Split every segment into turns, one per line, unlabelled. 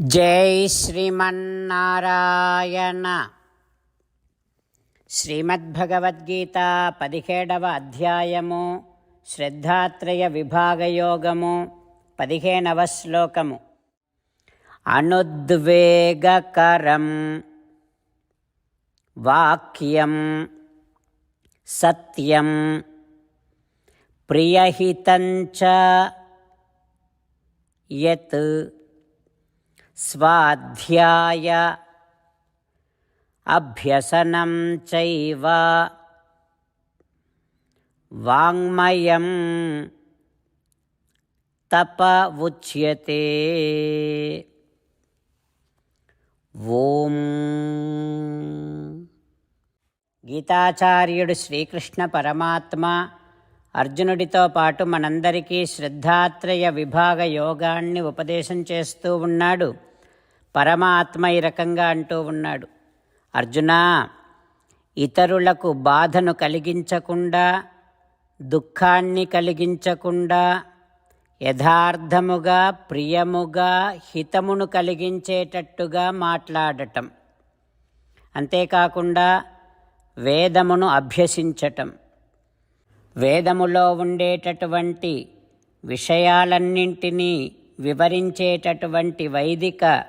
జై శ్రీమన్నారాయణ. శ్రీమద్భగవద్గీత పదిహేడవ అధ్యాయము శ్రద్ధాత్రయ విభాగయోగము పదిహేనవ శ్లోకము. అనుద్వేగకరం వాక్యం సత్యం ప్రియహితంచ యత్ స్వాధ్యాయ. అభ్యసనం చైవ. వాङ्మయం తప ఉచ్యతే. ఓం. గీతాచార్యుడు శ్రీకృష్ణ పరమాత్మ అర్జునుడితో పాటు మనందరికీ శ్రద్ధాత్రయ విభాగ యోగాన్ని ఉపదేశం చేస్తూ ఉన్నాడు. పరమాత్మ ఈ రకంగా అంటూ ఉన్నాడు. అర్జున ఇతరులకు బాధను కలిగించకుండా దుఃఖాన్ని కలిగించకుండా యథార్థముగా ప్రియముగా హితమును కలిగించేటట్టుగా మాట్లాడటం. అంతేకాకుండా వేదమును అభ్యసించటం. వేదములో ఉండేటటువంటి విషయాలన్నింటినీ వివరించేటటువంటి వైదిక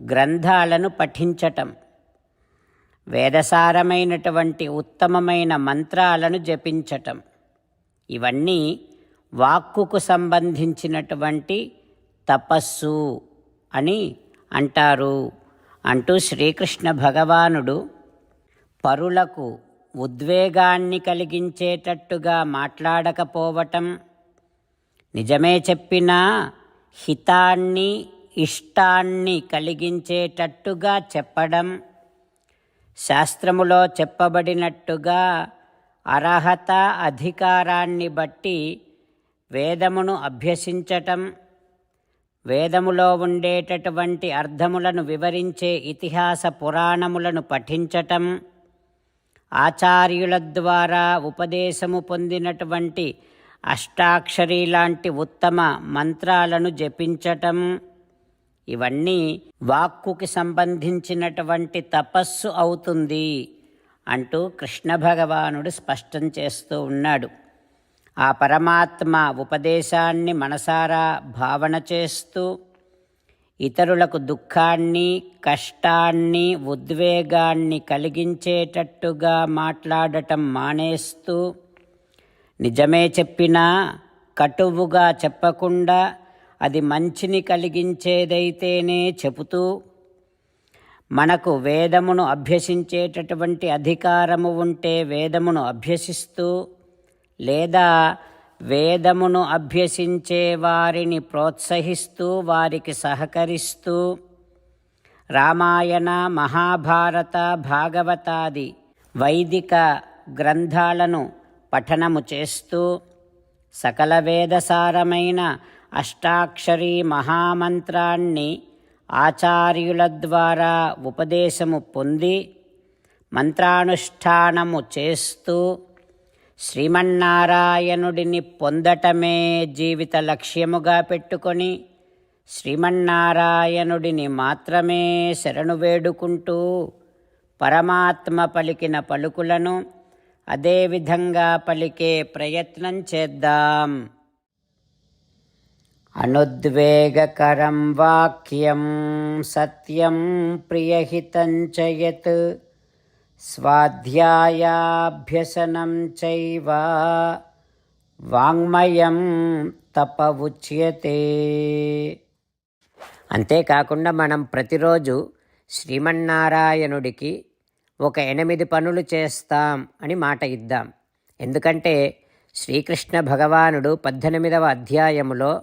గ్రంథాలను పఠించటం. వేదసారమైనటువంటి ఉత్తమమైన మంత్రాలను జపించటం. ఇవన్నీ వాక్కుకు సంబంధించినటువంటి తపస్సు అని అంటారు. అంటూ శ్రీకృష్ణ భగవానుడు పరులకు ఉద్వేగాన్ని కలిగించేటట్టుగా మాట్లాడకపోవటం. నిజమే చెప్పినా హితాన్ని ఇష్టాన్ని కలిగించేటట్టుగా చెప్పడం శాస్త్రములో చెప్పబడినట్టుగా అర్హత అధికారాన్ని బట్టి వేదమును అభ్యసించటం వేదములో ఉండేటటువంటి అర్థములను వివరించే ఇతిహాస పురాణములను పఠించటం ఆచార్యుల ద్వారా ఉపదేశము పొందినటువంటి అష్టాక్షరి లాంటి ఉత్తమ మంత్రాలను జపించటం ఇవన్నీ వాక్కుకి సంబంధించినటువంటి తపస్సు అవుతుంది అంటూ కృష్ణ భగవానుడు స్పష్టం చేస్తూ ఉన్నాడు. ఆ పరమాత్మ ఉపదేశాన్ని మనసారా భావన చేస్తూ ఇతరులకు దుఃఖాన్ని కష్టాన్ని ఉద్వేగాన్ని కలిగించేటట్టుగా మాట్లాడటం మానేస్తూ నిజమే చెప్పినా కటువుగా చెప్పకుండా అది మంచిని కలిగించేదైతేనే చెబుతూ మనకు వేదమును అభ్యసించేటటువంటి అధికారము ఉంటే వేదమును అభ్యసిస్తూ లేదా వేదమును అభ్యసించే వారిని ప్రోత్సహిస్తూ వారికి సహకరిస్తూ రామాయణ మహాభారత భాగవతాది వైదిక గ్రంథాలను పఠనము చేస్తూ సకల వేదసారమైన అష్టాక్షరీ మహామంత్రాన్ని ఆచార్యుల ద్వారా ఉపదేశము పొంది మంత్రానుష్ఠానము చేస్తూ శ్రీమన్నారాయణుడిని పొందటమే జీవిత లక్ష్యముగా పెట్టుకొని శ్రీమన్నారాయణుడిని మాత్రమే శరణు వేడుకుంటూ పరమాత్మ పలికిన పలుకులను అదేవిధంగా పలికే ప్రయత్నం చేద్దాం. అనుద్వేగకరం వాక్యం సత్యం ప్రియహితం చయత్ స్వాధ్యాయాభ్యసనం చైవ వాంగ్మయం తప ఉచ్యతే అంతేకాకుండా మనం ప్రతిరోజు శ్రీమన్నారాయణుడికి ఒక ఎనిమిది పనులు చేస్తాం అని మాట ఇద్దాం. ఎందుకంటే శ్రీకృష్ణ భగవానుడు పద్దెనిమిదవ అధ్యాయములో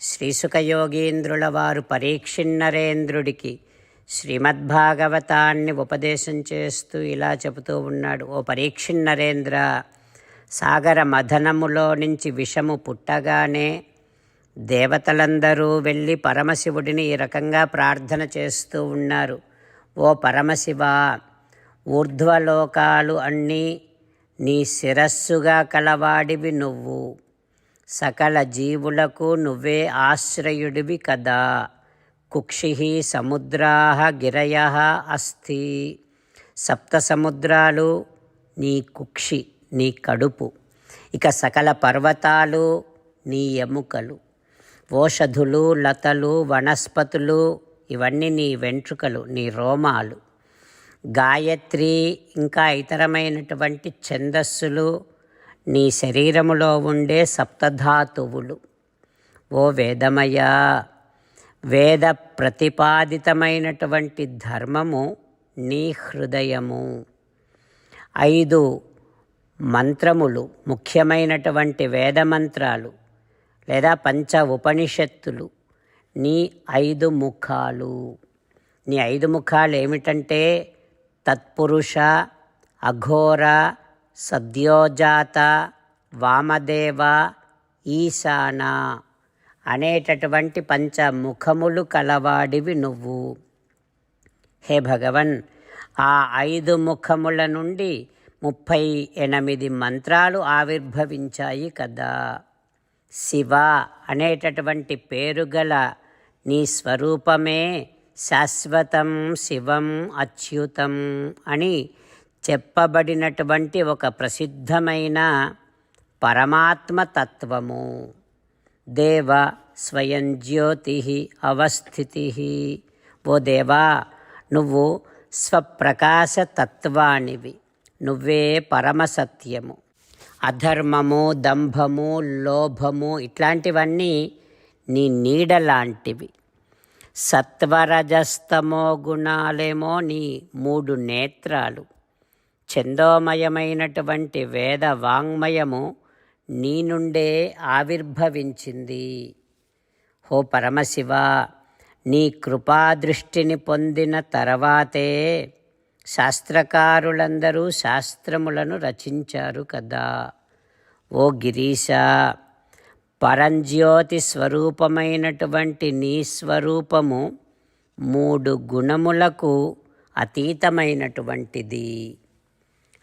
శ్రీసుఖయోగీంద్రుల వారు పరీక్షిన్నరేంద్రుడికి శ్రీమద్భాగవతాన్ని ఉపదేశం చేస్తూ ఇలా చెబుతూ ఉన్నాడు ఓ పరీక్షిన్నరేంద్ర సాగర మథనములో నుంచి విషము పుట్టగానే దేవతలందరూ వెళ్ళి పరమశివుడిని ఈ రకంగా ప్రార్థన చేస్తూ ఉన్నారు. ఓ పరమశివ ఊర్ధ్వలోకాలు అన్నీ నీ శిరస్సుగా కలవాడివి నువ్వు. సకల జీవులకు నువ్వే ఆశ్రయుడివి కదా. కుక్షి సముద్రా గిరయ అస్థి. సప్త సముద్రాలు నీ కుక్షి నీ కడుపు. ఇక సకల పర్వతాలు నీ ఎముకలు. ఓషధులు లతలు వనస్పతులు ఇవన్నీ నీ వెంట్రుకలు నీ రోమాలు. గాయత్రి ఇంకా ఇతరమైనటువంటి ఛందస్సులు నీ శరీరములో ఉండే సప్తధాతువులు. ఓ వేదమయ వేద ప్రతిపాదితమైనటువంటి ధర్మము నీ హృదయము. ఐదు మంత్రములు ముఖ్యమైనటువంటి వేద మంత్రాలు లేదా పంచ ఉపనిషత్తులు నీ ఐదు ముఖాలు. నీ ఐదు ముఖాలు ఏమిటంటే తత్పురుష అఘోర సద్యోజాత వామదేవ ఈశాన అనేటటువంటి పంచముఖములు కలవాడివి నువ్వు. హే భగవన్ ఆ ఐదు ముఖముల నుండి ముప్పై ఎనిమిది మంత్రాలు ఆవిర్భవించాయి కదా. శివ అనేటటువంటి పేరు గల నీ స్వరూపమే శాశ్వతం శివం అచ్యుతం అని చెప్పబడినటువంటి ఒక ప్రసిద్ధమైన పరమాత్మ తత్వము దేవ స్వయం జ్యోతి అవస్థితి. ఓ దేవా నువ్వు స్వప్రకాశతత్వానివి. నువ్వే పరమసత్యము. అధర్మము దంభము లోభము ఇట్లాంటివన్నీ నీ నీడ లాంటివి సత్వరజస్తమో గుణాలేమో నీ మూడు నేత్రాలు. చందోమయమైనటువంటి వేద వాంగ్మయము నీ నుండే ఆవిర్భవించింది. హో పరమశివ నీ కృపాదృష్టిని పొందిన తర్వాతే శాస్త్రకారులందరూ శాస్త్రములను రచించారు కదా. ఓ గిరీశ పరంజ్యోతి స్వరూపమైనటువంటి నీ స్వరూపము మూడు గుణములకు అతీతమైనటువంటిది.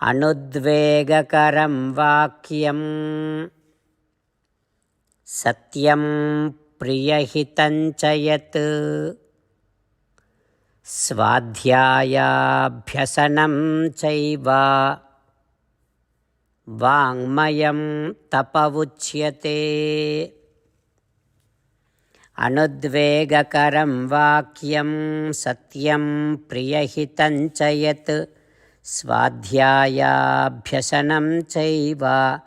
अनुद्वेगकरं वाक्यं सत्यं प्रियहितं च यत्। स्वाध्यायाभ्यसनं चैव। वाङ्मयं तप उच्यते अनुद्वेगकरं वाक्यं सत्यं प्रियहितं च यत्। స్వాధ్యాయాభ్యసనం చైవ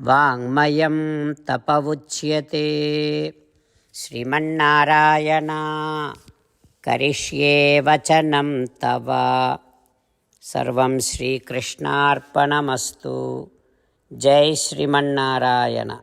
వాంగ్మయం తప ఉచ్యతే శ్రీమన్నారాయణ కరిష్యే వచనం తవ. సర్వం శ్రీకృష్ణార్పణమస్తు. జై శ్రీమన్నారాయణ.